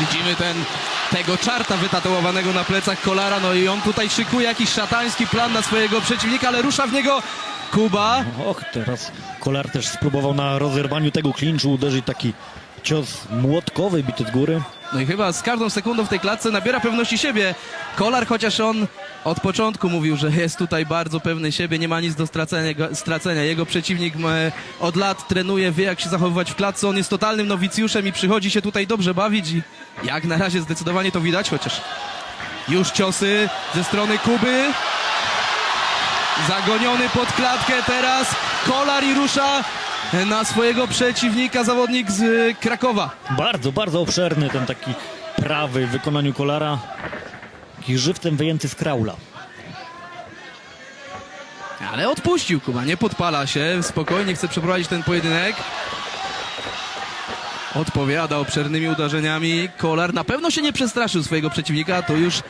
Widzimy ten, tego czarta wytatuowanego na plecach Kolara, no i on tutaj szykuje jakiś szatański plan na swojego przeciwnika, ale rusza w niego Kuba. Och, teraz Kolar też spróbował na rozerwaniu tego klinczu uderzyć taki cios młotkowy bity z góry. No i chyba z każdą sekundą w tej klatce nabiera pewności siebie. Kolar, chociaż on od początku mówił, że jest tutaj bardzo pewny siebie, nie ma nic do stracenia. Stracenia. Jego przeciwnik e, od lat trenuje, wie jak się zachowywać w klatce. On jest totalnym nowicjuszem i przychodzi się tutaj dobrze bawić i jak na razie zdecydowanie to widać, chociaż już ciosy ze strony Kuby. Zagoniony pod klatkę teraz Kolar i rusza na swojego przeciwnika zawodnik z e, Krakowa. Bardzo, bardzo obszerny ten taki prawy w wykonaniu Kolara. Taki żywcem wyjęty z kraula. Ale odpuścił Kuba, nie podpala się, spokojnie chce przeprowadzić ten pojedynek. Odpowiada obszernymi uderzeniami. Kolar na pewno się nie przestraszył swojego przeciwnika, to już